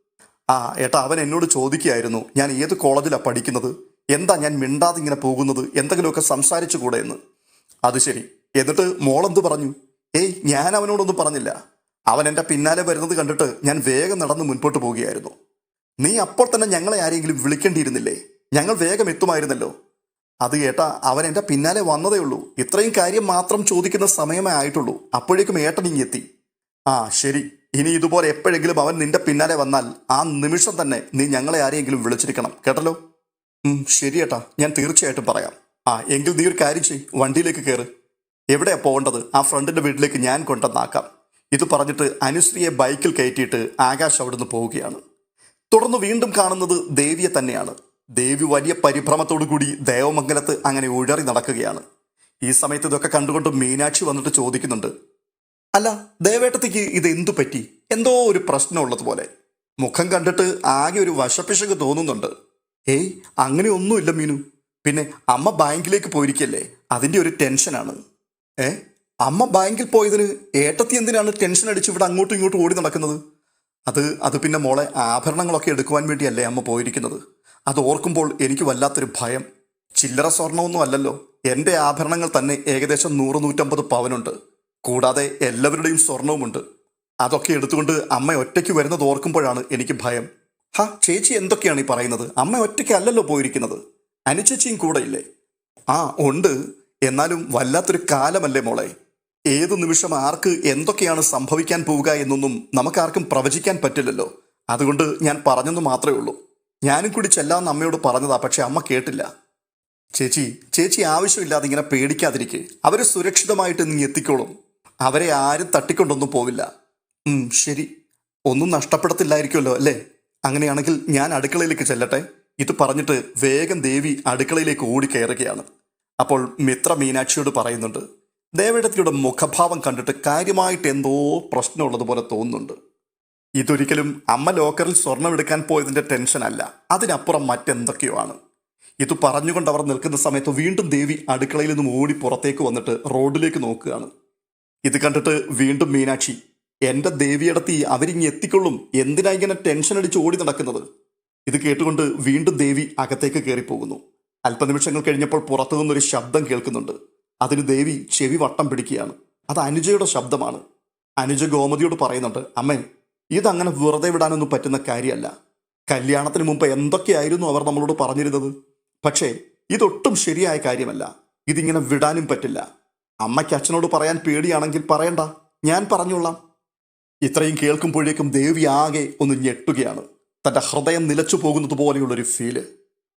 S1: ആ ഏട്ടാ അവൻ എന്നോട് ചോദിക്കുകയായിരുന്നു ഞാൻ ഏത് കോളേജിലാണ് പഠിക്കുന്നത്? എന്താ ഞാൻ മിണ്ടാതെ ഇങ്ങനെ പോകുന്നത്? എന്തെങ്കിലുമൊക്കെ സംസാരിച്ചു കൂടെ എന്ന്. അത് ശരി. എന്നിട്ട് മോളെന്ത് പറഞ്ഞു? ഏയ് ഞാൻ അവനോടൊന്നും പറഞ്ഞില്ല. അവൻ എന്റെ പിന്നാലെ വരുന്നത് കണ്ടിട്ട് ഞാൻ വേഗം നടന്ന് മുൻപോട്ട് പോവുകയായിരുന്നു. നീ അപ്പോൾ തന്നെ ഞങ്ങളെ ആരെങ്കിലും വിളിക്കേണ്ടിയിരുന്നില്ലേ? ഞങ്ങൾ വേഗം എത്തുമായിരുന്നല്ലോ. അത് ഏട്ട അവൻ എന്റെ പിന്നാലെ വന്നതേ ഉള്ളൂ. ഇത്രയും കാര്യം മാത്രം ചോദിക്കുന്ന സമയമേ ആയിട്ടുള്ളൂ. അപ്പോഴേക്കും ഏട്ടൻ ഇങ്ങെത്തി ആ ശരി. ഇനി ഇതുപോലെ എപ്പോഴെങ്കിലും അവൻ നിന്റെ പിന്നാലെ വന്നാൽ ആ നിമിഷം തന്നെ നീ ഞങ്ങളെ ആരെയെങ്കിലും വിളിച്ചിരിക്കണം. കേട്ടല്ലോ? ശരി ഏട്ടാ. ഞാൻ തീർച്ചയായിട്ടും പറയാം. ആ എങ്കിൽ നീ ഒരു കാര്യം ചെയ് വണ്ടിയിലേക്ക് കയറ് എവിടെയാ പോകേണ്ടത്? ആ ഫ്രണ്ടിന്റെ വീട്ടിലേക്ക് ഞാൻ കൊണ്ടുവന്നാക്കാം. ഇത് പറഞ്ഞിട്ട് അനുശ്രീയെ ബൈക്കിൽ കയറ്റിയിട്ട് ആകാശ് അവിടുന്ന് പോവുകയാണ്. തുടർന്ന് വീണ്ടും കാണുന്നത് ദേവിയെ തന്നെയാണ്. ദേവി വലിയ പരിഭ്രമത്തോടുകൂടി ദേവമംഗലത്ത് അങ്ങനെ ഉഴറി നടക്കുകയാണ്. ഈ സമയത്ത് ഇതൊക്കെ കണ്ടുകൊണ്ട് മീനാക്ഷി വന്നിട്ട് ചോദിക്കുന്നുണ്ട് അല്ല ദേവേട്ടത്തേക്ക് ഇത് എന്തു പറ്റി? എന്തോ ഒരു പ്രശ്നമുള്ളതുപോലെ മുഖം കണ്ടിട്ട് ആകെ ഒരു വശപ്പിശക് തോന്നുന്നുണ്ട്. ഏയ് അങ്ങനെ ഒന്നുമില്ല മീനു. പിന്നെ അമ്മ ബാങ്കിലേക്ക് പോയിരിക്കല്ലേ? അതിന്റെ ഒരു ടെൻഷനാണ്. ഏ അമ്മ ബാങ്കിൽ പോയതിന് ഏട്ടത്തി എന്തിനാണ് ടെൻഷൻ അടിച്ച് ഇവിടെ അങ്ങോട്ടും ഇങ്ങോട്ടും ഓടി നടക്കുന്നത്? അത് അത് പിന്നെ മോളെ ആഭരണങ്ങളൊക്കെ എടുക്കുവാൻ വേണ്ടിയല്ലേ അമ്മ പോയിരിക്കുന്നത്? അത് ഓർക്കുമ്പോൾ എനിക്ക് വല്ലാത്തൊരു ഭയം. ചില്ലറ സ്വർണമൊന്നും അല്ലല്ലോ. എന്റെ ആഭരണങ്ങൾ തന്നെ ഏകദേശം നൂറ് നൂറ്റമ്പത് പവനുണ്ട്. കൂടാതെ എല്ലാവരുടെയും സ്വർണവുമുണ്ട്. അതൊക്കെ എടുത്തുകൊണ്ട് അമ്മ ഒറ്റയ്ക്ക് വരുന്നത് ഓർക്കുമ്പോഴാണ് എനിക്ക് ഭയം. ഹാ ചേച്ചി എന്തൊക്കെയാണ് ഈ പറയുന്നത്? അമ്മ ഒറ്റയ്ക്ക് അല്ലല്ലോ പോയിരിക്കുന്നത്. അനുചേച്ചിയും കൂടെയില്ലേ? ആ ഉണ്ട്. എന്നാലും വല്ലാത്തൊരു കാലമല്ലേ മോളെ. ഏതു നിമിഷം ആർക്ക് എന്തൊക്കെയാണ് സംഭവിക്കാൻ പോവുക എന്നൊന്നും നമുക്കാർക്കും പ്രവചിക്കാൻ പറ്റില്ലല്ലോ. അതുകൊണ്ട് ഞാൻ പറഞ്ഞെന്ന് മാത്രമേ ഉള്ളൂ. ഞാനും കൂടി ചെല്ലാമെന്ന് അമ്മയോട് പറഞ്ഞതാ പക്ഷെ അമ്മ കേട്ടില്ല. ചേച്ചി ചേച്ചി ആവശ്യമില്ലാതെ ഇങ്ങനെ പേടിക്കാതിരിക്കെ. അവരെ സുരക്ഷിതമായിട്ട് നീ എത്തിക്കോളും. അവരെ ആരും തട്ടിക്കൊണ്ടൊന്നും പോവില്ല. ശരി. ഒന്നും നഷ്ടപ്പെടത്തില്ലായിരിക്കുമല്ലോ അല്ലേ? അങ്ങനെയാണെങ്കിൽ ഞാൻ അടുക്കളയിലേക്ക് ചെല്ലട്ടെ. ഇത് പറഞ്ഞിട്ട് വേഗം ദേവി അടുക്കളയിലേക്ക് ഓടിക്കയറുകയാണ്. അപ്പോൾ മിത്ര മീനാക്ഷിയോട് പറയുന്നുണ്ട് ദേവേടത്തിയുടെ മുഖഭാവം കണ്ടിട്ട് കാര്യമായിട്ട് എന്തോ പ്രശ്നമുള്ളതുപോലെ തോന്നുന്നുണ്ട്. ഇതൊരിക്കലും അമ്മ ലോക്കറിൽ സ്വർണം എടുക്കാൻ പോയതിന്റെ ടെൻഷനല്ല അതിനപ്പുറം മറ്റെന്തൊക്കെയോ ആണ്. ഇത് പറഞ്ഞുകൊണ്ട് അവർ നിൽക്കുന്ന സമയത്ത് വീണ്ടും ദേവി അടുക്കളയിൽ നിന്നും ഓടി പുറത്തേക്ക് വന്നിട്ട് റോഡിലേക്ക് നോക്കുകയാണ്. ഇത് കണ്ടിട്ട് വീണ്ടും മീനാക്ഷി എന്റെ ദേവിയടത്തി അവരിങ്ങി എത്തിക്കൊള്ളും. എന്തിനാ ഇങ്ങനെ ടെൻഷൻ അടിച്ച് ഓടി നടക്കുന്നത്? ഇത് കേട്ടുകൊണ്ട് വീണ്ടും ദേവി അകത്തേക്ക് കയറിപ്പോകുന്നു. അല്പനിമിഷങ്ങൾ കഴിഞ്ഞപ്പോൾ പുറത്തു നിന്നൊരു ശബ്ദം കേൾക്കുന്നുണ്ട്. അതിന് ദേവി ചെവി വട്ടം പിടിക്കുകയാണ്. അത് അനുജയുടെ ശബ്ദമാണ്. അനുജ ഗോമതിയോട് പറയുന്നുണ്ട് അമ്മേ ഇതങ്ങനെ വെറുതെ വിടാനൊന്നും പറ്റുന്ന കാര്യമല്ല. കല്യാണത്തിന് മുമ്പ് എന്തൊക്കെയായിരുന്നു അവർ നമ്മളോട് പറഞ്ഞിരുന്നത്? പക്ഷേ ഇതൊട്ടും ശരിയായ കാര്യമല്ല. ഇതിങ്ങനെ വിടാനും പറ്റില്ല. അമ്മയ്ക്ക് അച്ഛനോട് പറയാൻ പേടിയാണെങ്കിൽ പറയണ്ട. ഞാൻ പറഞ്ഞോളാം. ഇത്രയും കേൾക്കുമ്പോഴേക്കും ദേവി ആകെ ഒന്ന് ഞെട്ടുകയാണ്. തന്റെ ഹൃദയം നിലച്ചു പോകുന്നത് പോലെയുള്ളൊരു ഫീൽ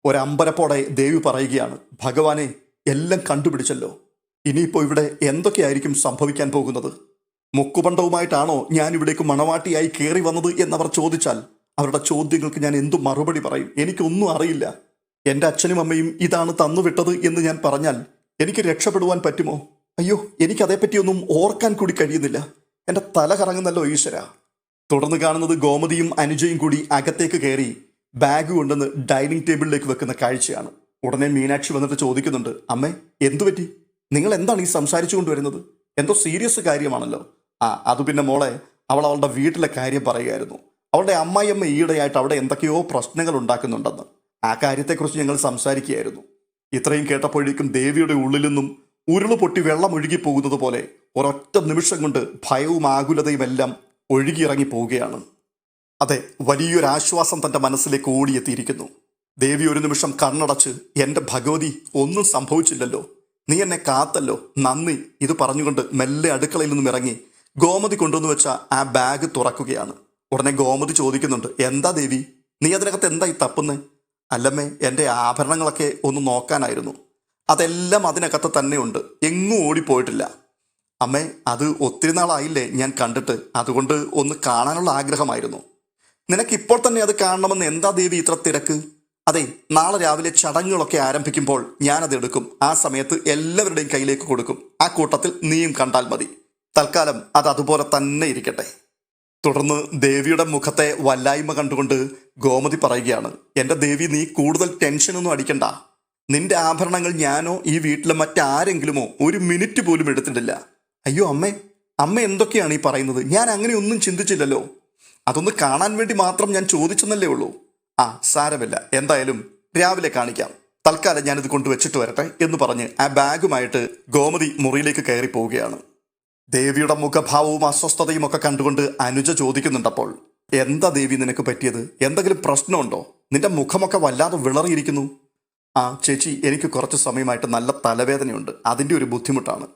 S1: ഒരമ്പരപ്പോടെ ദേവി പറയുകയാണ് ഭഗവാനെ എല്ലാം കണ്ടുപിടിച്ചല്ലോ. ഇനിയിപ്പോൾ ഇവിടെ എന്തൊക്കെയായിരിക്കും സംഭവിക്കാൻ പോകുന്നത്? മുക്കുപണ്ടവുമായിട്ടാണോ ഞാൻ ഇവിടേക്ക് മണവാട്ടിയായി കയറി വന്നത് എന്നവർ ചോദിച്ചാൽ അവരുടെ ചോദ്യങ്ങൾക്ക് ഞാൻ എന്തു മറുപടി പറയും? എനിക്കൊന്നും അറിയില്ല. എന്റെ അച്ഛനും അമ്മയും ഇതാണ് തന്നുവിട്ടത് എന്ന് ഞാൻ പറഞ്ഞാൽ എനിക്ക് രക്ഷപ്പെടുവാൻ പറ്റുമോ? അയ്യോ എനിക്കതേപ്പറ്റിയൊന്നും ഓർക്കാൻ കൂടി കഴിയുന്നില്ല. എന്റെ തല കറങ്ങുന്നല്ലോ ഈശ്വര. തുടർന്ന് കാണുന്നത് ഗോമതിയും അനുജയും കൂടി അകത്തേക്ക് കയറി ബാഗ് കൊണ്ടുവന്ന് ഡൈനിങ് ടേബിളിലേക്ക് വെക്കുന്ന കാഴ്ചയാണ്. ഉടനെ മീനാക്ഷി വന്നിട്ട് ചോദിക്കുന്നുണ്ട് അമ്മേ എന്തുപറ്റി? നിങ്ങൾ എന്താണ് ഈ സംസാരിച്ചു കൊണ്ടുവരുന്നത് എന്തോ സീരിയസ് കാര്യമാണല്ലോ. ആ അത് പിന്നെ മോളെ അവൾ അവളുടെ വീട്ടിലെ കാര്യം പറയുമായിരുന്നു അവളുടെ അമ്മായിയമ്മ ഈയിടെയായിട്ട് അവിടെ എന്തൊക്കെയോ പ്രശ്നങ്ങൾ ഉണ്ടാക്കുന്നുണ്ടെന്ന്. ആ കാര്യത്തെക്കുറിച്ച് ഞങ്ങൾ സംസാരിക്കുകയായിരുന്നു. ഇത്രയും കേട്ടപ്പോഴേക്കും ദേവിയുടെ ഉള്ളിൽ നിന്നും ഉരുൾ പൊട്ടി വെള്ളം ഒഴുകി പോകുന്നത് പോലെ ഒരൊറ്റ നിമിഷം കൊണ്ട് ഭയവും ആകുലതയും എല്ലാം ഒഴുകിയിറങ്ങി പോവുകയാണ്. അതെ വലിയൊരു ആശ്വാസം തന്റെ മനസ്സിലേക്ക് ഓടിയെത്തിയിരിക്കുന്നു. ദേവി ഒരു നിമിഷം കണ്ണടച്ച് എന്റെ ഭഗവതി ഒന്നും സംഭവിച്ചില്ലല്ലോ. നീ എന്നെ കാത്തല്ലോ. നന്ദി. ഇത് പറഞ്ഞുകൊണ്ട് മെല്ലെ അടുക്കളയിൽ നിന്നും ഇറങ്ങി ഗോമതി കൊണ്ടുവന്ന് വെച്ച ആ ബാഗ് തുറക്കുകയാണ്. ഉടനെ ഗോമതി ചോദിക്കുന്നുണ്ട് എന്താ ദേവി? നീ അതിനകത്ത് എന്താ ഈ തപ്പുന്നത് അല്ലമ്മേ എന്റെ ആഭരണങ്ങളൊക്കെ ഒന്ന് നോക്കാനായിരുന്നു. അതെല്ലാം അതിനകത്ത് തന്നെയുണ്ട്. എങ്ങും ഓടിപ്പോയിട്ടില്ല. അമ്മേ അത് ഒത്തിരി നാളായില്ലേ ഞാൻ കണ്ടിട്ട്. അതുകൊണ്ട് ഒന്ന് കാണാനുള്ള ആഗ്രഹമായിരുന്നു. നിനക്കിപ്പോൾ തന്നെ അത് കാണണമെന്ന് എന്താ ദേവി ഇത്ര തിരക്ക്? അതെ നാളെ രാവിലെ ചടങ്ങുകളൊക്കെ ആരംഭിക്കുമ്പോൾ ഞാനത് എടുക്കും. ആ സമയത്ത് എല്ലാവരുടെയും കയ്യിലേക്ക് കൊടുക്കും. ആ കൂട്ടത്തിൽ നീയും കണ്ടാൽ മതി. തൽക്കാലം അത് അതുപോലെ തന്നെ ഇരിക്കട്ടെ. തുടർന്ന് ദേവിയുടെ മുഖത്തെ വല്ലായ്മ കണ്ടുകൊണ്ട് ഗോമതി പറയുകയാണ് എന്റെ ദേവി നീ കൂടുതൽ ടെൻഷനൊന്നും അടിക്കണ്ട. നിന്റെ ആഭരണങ്ങൾ ഞാനോ ഈ വീട്ടിലെ മറ്റാരെങ്കിലുമോ ഒരു മിനിറ്റ് പോലും എടുത്തിട്ടില്ല. അയ്യോ അമ്മേ അമ്മ എന്തൊക്കെയാണ് ഈ പറയുന്നത്? ഞാൻ അങ്ങനെ ഒന്നും ചിന്തിച്ചില്ലല്ലോ. അതൊന്ന് കാണാൻ വേണ്ടി മാത്രം ഞാൻ ചോദിച്ചെന്നല്ലേ ഉള്ളൂ. ആ സാരമില്ല. എന്തായാലും രാവിലെ കാണിക്കാം. തൽക്കാലം ഞാനിത് കൊണ്ടുവച്ചിട്ട് വരട്ടെ എന്ന് പറഞ്ഞ് ആ ബാഗുമായിട്ട് ഗോമതി മുറിയിലേക്ക് കയറി പോവുകയാണ് ദേവിയുടെ മുഖഭാവവും അസ്വസ്ഥതയും ഒക്കെ കണ്ടുകൊണ്ട് അനുജ ചോദിക്കുന്നുണ്ടപ്പോൾ എന്താ ദേവി നിനക്ക് പറ്റിയത്? എന്തെങ്കിലും പ്രശ്നമുണ്ടോ? നിന്റെ മുഖമൊക്കെ വല്ലാതെ വിളറിയിരിക്കുന്നു. ആ ചേച്ചി എനിക്ക് കുറച്ച് സമയമായിട്ട് നല്ല തലവേദനയുണ്ട്. അതിന്റെ ഒരു ബുദ്ധിമുട്ടാണ്.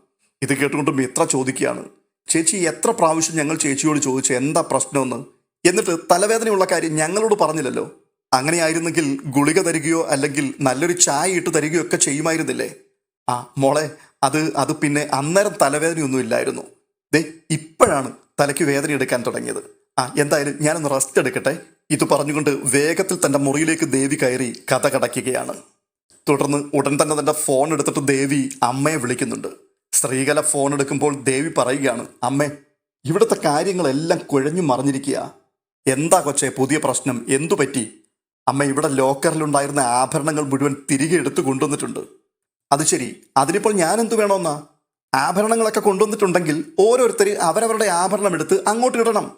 S1: ഇത് കേട്ടുകൊണ്ട് മിത്ര ചോദിക്കുകയാണ്. ചേച്ചി എത്ര പ്രാവശ്യം ഞങ്ങൾ ചേച്ചിയോട് ചോദിച്ചു എന്താ പ്രശ്നമെന്ന്? എന്നിട്ട് തലവേദനയുള്ള കാര്യം ഞങ്ങളോട് പറഞ്ഞില്ലല്ലോ? അങ്ങനെയായിരുന്നെങ്കിൽ ഗുളിക തരികയോ അല്ലെങ്കിൽ നല്ലൊരു ചായ ഇട്ട് തരികയോ ഒക്കെ ചെയ്യുമായിരുന്നില്ലേ? ആ മോളെ അത് അത് പിന്നെ അന്നേരം തലവേദനയൊന്നും ഇല്ലായിരുന്നു. ദേ ഇപ്പോഴാണ് തലയ്ക്ക് വേദന എടുക്കാൻ തുടങ്ങിയത്. ആ എന്തായാലും ഞാനൊന്ന് റെസ്റ്റ് എടുക്കട്ടെ. ഇത് പറഞ്ഞുകൊണ്ട് വേഗത്തിൽ തന്റെ മുറിയിലേക്ക് ദേവി കയറി കഥ കടക്കുകയാണ്. തുടർന്ന് ഉടൻ തന്നെ തന്റെ ഫോൺ എടുത്തിട്ട് ദേവി അമ്മയെ വിളിക്കുന്നുണ്ട്. സ്ത്രീകല ഫോൺ എടുക്കുമ്പോൾ ദേവി പറയുകയാണ് അമ്മേ ഇവിടുത്തെ കാര്യങ്ങളെല്ലാം കുഴഞ്ഞു മറിഞ്ഞിരിക്കുക. എന്താ കൊച്ചേ പുതിയ പ്രശ്നം? എന്തു പറ്റി? അമ്മ ഇവിടെ ലോക്കറിലുണ്ടായിരുന്ന ആഭരണങ്ങൾ മുഴുവൻ തിരികെ എടുത്തു കൊണ്ടുവന്നിട്ടുണ്ട്. അത് ശരി. അതിനിപ്പോൾ ഞാൻ എന്തു വേണമെന്നാ? ആഭരണങ്ങളൊക്കെ കൊണ്ടുവന്നിട്ടുണ്ടെങ്കിൽ ഓരോരുത്തർ അവരവരുടെ ആഭരണം എടുത്ത് അങ്ങോട്ട് ഇടണം.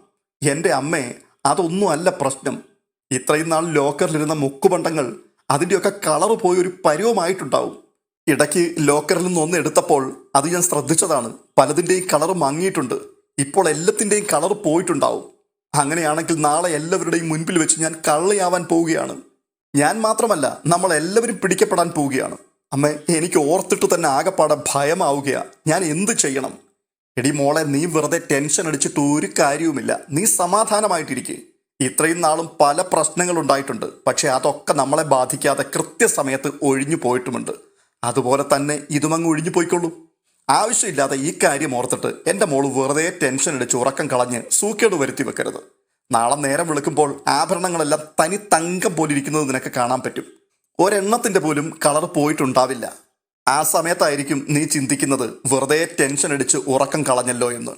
S1: എന്റെ അമ്മേ അതൊന്നും അല്ല പ്രശ്നം. ഇത്രയും നാൾ ലോക്കറിലിരുന്ന മുക്കുപണ്ടങ്ങൾ അതിന്റെയൊക്കെ കളറ് പോയി ഒരു പരുവമായിട്ടുണ്ടാവും. ഇടയ്ക്ക് ലോക്കറിൽ നിന്ന് ഒന്ന് എടുത്തപ്പോൾ അത് ഞാൻ ശ്രദ്ധിച്ചതാണ്. പലതിന്റെയും കളർ മങ്ങിയിട്ടുണ്ട്. ഇപ്പോൾ എല്ലാത്തിന്റെയും കളർ പോയിട്ടുണ്ടാവും. അങ്ങനെയാണെങ്കിൽ നാളെ എല്ലാവരുടെയും മുൻപിൽ വെച്ച് ഞാൻ കള്ളയാവാൻ പോവുകയാണ്. ഞാൻ മാത്രമല്ല നമ്മൾ എല്ലാവരും പിടിക്കപ്പെടാൻ പോവുകയാണ്. അമ്മ എനിക്ക് ഓർത്തിട്ട് തന്നെ ആകെപ്പാടെ ഭയമാവുകയാണ് ഞാൻ എന്ത് ചെയ്യണം? എടി മോളെ നീ വെറുതെ ടെൻഷൻ അടിച്ചിട്ട് ഒരു കാര്യവുമില്ല. നീ സമാധാനമായിട്ടിരിക്കേ. ഇത്രയും നാളും പല പ്രശ്നങ്ങൾ ഉണ്ടായിട്ടുണ്ട് പക്ഷെ അതൊക്കെ നമ്മളെ ബാധിക്കാതെ കൃത്യസമയത്ത് ഒഴിഞ്ഞു പോയിട്ടുമുണ്ട്. അതുപോലെ തന്നെ ഇതും അങ്ങ് ഒഴിഞ്ഞു പോയിക്കൊള്ളൂ. ആവശ്യമില്ലാതെ ഈ കാര്യം ഓർത്തിട്ട് എന്റെ മോൾ വെറുതെ ടെൻഷൻ അടിച്ച് ഉറക്കം കളഞ്ഞ് സൂക്കേട് വരുത്തി വെക്കരുത്. നാളെ നേരം വിളിക്കുമ്പോൾ ആഭരണങ്ങളെല്ലാം തനി തങ്കം പോലിരിക്കുന്നത് നിനക്ക് കാണാൻ പറ്റും. ഒരെണ്ണത്തിന്റെ പോലും കളർ പോയിട്ടുണ്ടാവില്ല. ആ സമയത്തായിരിക്കും നീ ചിന്തിക്കുന്നത് വെറുതെ ടെൻഷൻ അടിച്ച് ഉറക്കം കളഞ്ഞല്ലോ എന്ന്.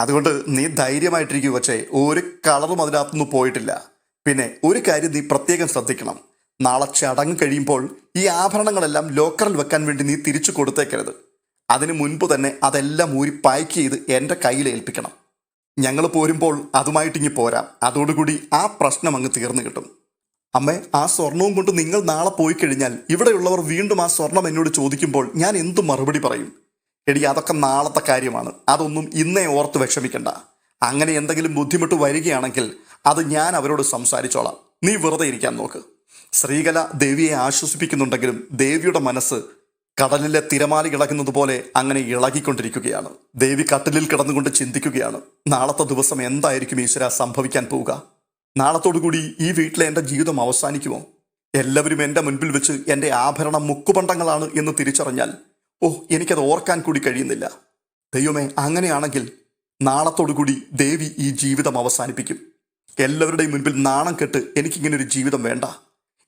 S1: അതുകൊണ്ട് നീ ധൈര്യമായിട്ടിരിക്കും പക്ഷേ ഒരു കളറും അതിനകത്തുനിന്ന് പോയിട്ടില്ല. പിന്നെ ഒരു കാര്യം നീ പ്രത്യേകം ശ്രദ്ധിക്കണം. നാളെ ചടങ്ങ് കഴിയുമ്പോൾ ഈ ആഭരണങ്ങളെല്ലാം ലോക്കറിൽ വെക്കാൻ വേണ്ടി നീ തിരിച്ചു കൊടുത്തേക്കരുത്. അതിനു മുൻപ് തന്നെ അതെല്ലാം ഊരി പായ്ക്ക് ചെയ്ത് എന്റെ കയ്യിൽ ഏൽപ്പിക്കണം. ഞങ്ങൾ പോരുമ്പോൾ അതുമായിട്ടിങ്ങി പോരാം. അതോടുകൂടി ആ പ്രശ്നം അങ്ങ് തീർന്നു കിട്ടും. അമ്മേ ആ സ്വർണവും കൊണ്ട് നിങ്ങൾ നാളെ പോയി കഴിഞ്ഞാൽ ഇവിടെയുള്ളവർ വീണ്ടും ആ സ്വർണം എന്നോട് ചോദിക്കുമ്പോൾ ഞാൻ എന്തു മറുപടി പറയും? എടി അതൊക്കെ നാളത്തെ കാര്യമാണ്. അതൊന്നും ഇന്നേ ഓർത്ത് വിഷമിക്കണ്ട. അങ്ങനെ എന്തെങ്കിലും ബുദ്ധിമുട്ട് വരികയാണെങ്കിൽ അത് ഞാൻ അവരോട് സംസാരിച്ചോളാം. നീ വെറുതെ ഇരിക്കാൻ നോക്ക്. ശ്രീകല ദേവിയെ ആശ്വസിപ്പിക്കുന്നുണ്ടെങ്കിലും ദേവിയുടെ മനസ്സ് കടലിലെ തിരമാലി ഇളകുന്നത് പോലെ അങ്ങനെ ഇളകിക്കൊണ്ടിരിക്കുകയാണ്. ദേവി കട്ടിലിൽ കിടന്നുകൊണ്ട് ചിന്തിക്കുകയാണ്. നാളത്തെ ദിവസം എന്തായിരിക്കും ഈശ്വര സംഭവിക്കാൻ പോവുക? നാളത്തോടുകൂടി ഈ വീട്ടിലെ എന്റെ ജീവിതം അവസാനിക്കുമോ? എല്ലാവരും എന്റെ മുൻപിൽ വെച്ച് എന്റെ ആഭരണം മുക്കുപണ്ടങ്ങളാണ് എന്ന് തിരിച്ചറിഞ്ഞാൽ ഓ എനിക്കത് ഓർക്കാൻ കൂടി കഴിയുന്നില്ല. ദൈവമേ അങ്ങനെയാണെങ്കിൽ നാളത്തോടുകൂടി ദേവി ഈ ജീവിതം അവസാനിപ്പിക്കും. എല്ലാവരുടെയും മുൻപിൽ നാണം കെട്ട് എനിക്കിങ്ങനെ ഒരു ജീവിതം വേണ്ട.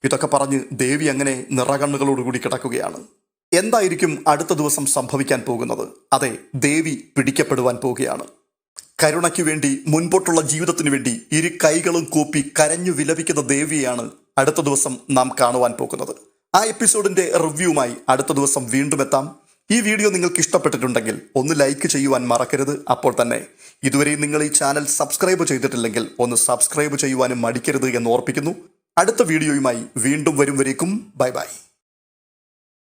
S1: ഇതൊക്കെ പറഞ്ഞ് ദേവി അങ്ങനെ നിറകണ്ണുകളോടുകൂടി കിടക്കുകയാണ്. എന്തായിരിക്കും അടുത്ത ദിവസം സംഭവിക്കാൻ പോകുന്നത്? അതെ ദേവി പിടിക്കപ്പെടുവാൻ പോവുകയാണ് കരുണയ്ക്ക് വേണ്ടി മുൻപോട്ടുള്ള ജീവിതത്തിനു വേണ്ടി ഇരു കൈകളും കൂപ്പി കരഞ്ഞു വിലപിക്കുന്ന ദേവിയാണ് അടുത്ത ദിവസം നാം കാണുവാൻ പോകുന്നത്. ആ എപ്പിസോഡിന്റെ റിവ്യൂമായി അടുത്ത ദിവസം വീണ്ടും എത്താം. ഈ വീഡിയോ നിങ്ങൾക്ക് ഇഷ്ടപ്പെട്ടിട്ടുണ്ടെങ്കിൽ ഒന്ന് ലൈക്ക് ചെയ്യുവാൻ മറക്കരുത്. അപ്പോൾ തന്നെ ഇതുവരെ നിങ്ങൾ ഈ ചാനൽ സബ്സ്ക്രൈബ് ചെയ്തിട്ടില്ലെങ്കിൽ ഒന്ന് സബ്സ്ക്രൈബ് ചെയ്യുവാനും മടിക്കരുത് എന്ന് ഓർപ്പിക്കുന്നു. അടുത്ത വീഡിയോയുമായി വീണ്ടും വരും വരേക്കും ബൈ ബൈ.